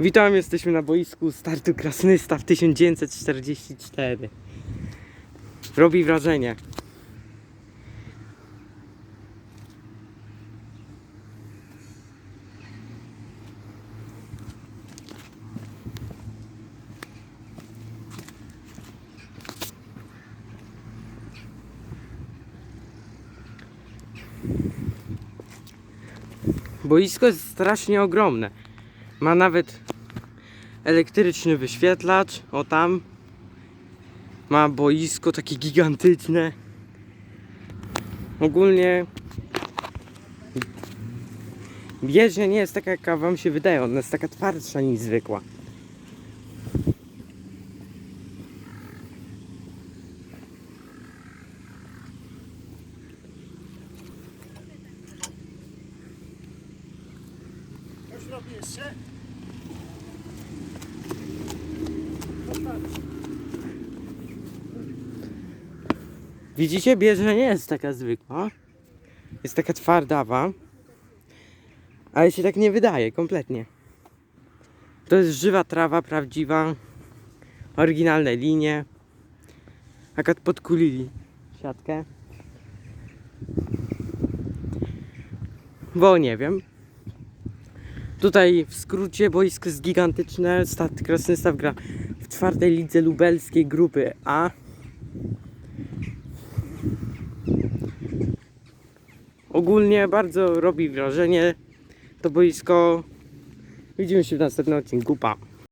Witam, jesteśmy na boisku startu Krasnystaw 1944. Robi wrażenie. Boisko jest strasznie ogromne. Ma nawet elektryczny wyświetlacz. O tam. Ma boisko takie gigantyczne. Ogólnie bieżnia nie jest taka jaka wam się wydaje. Ona jest taka twardsza niż zwykła. Robi jeszcze? Widzicie, bieżnia nie jest taka zwykła. Jest taka twardawa. Ale się tak nie wydaje, kompletnie. To jest żywa trawa, prawdziwa. Oryginalne linie. Akurat podkulili siatkę. Bo nie wiem. Tutaj w skrócie boisko jest gigantyczne. Stat Krasnystaw gra w czwartej lidze lubelskiej grupy A. Ogólnie bardzo robi wrażenie to boisko. Widzimy się w następnym odcinku. Pa.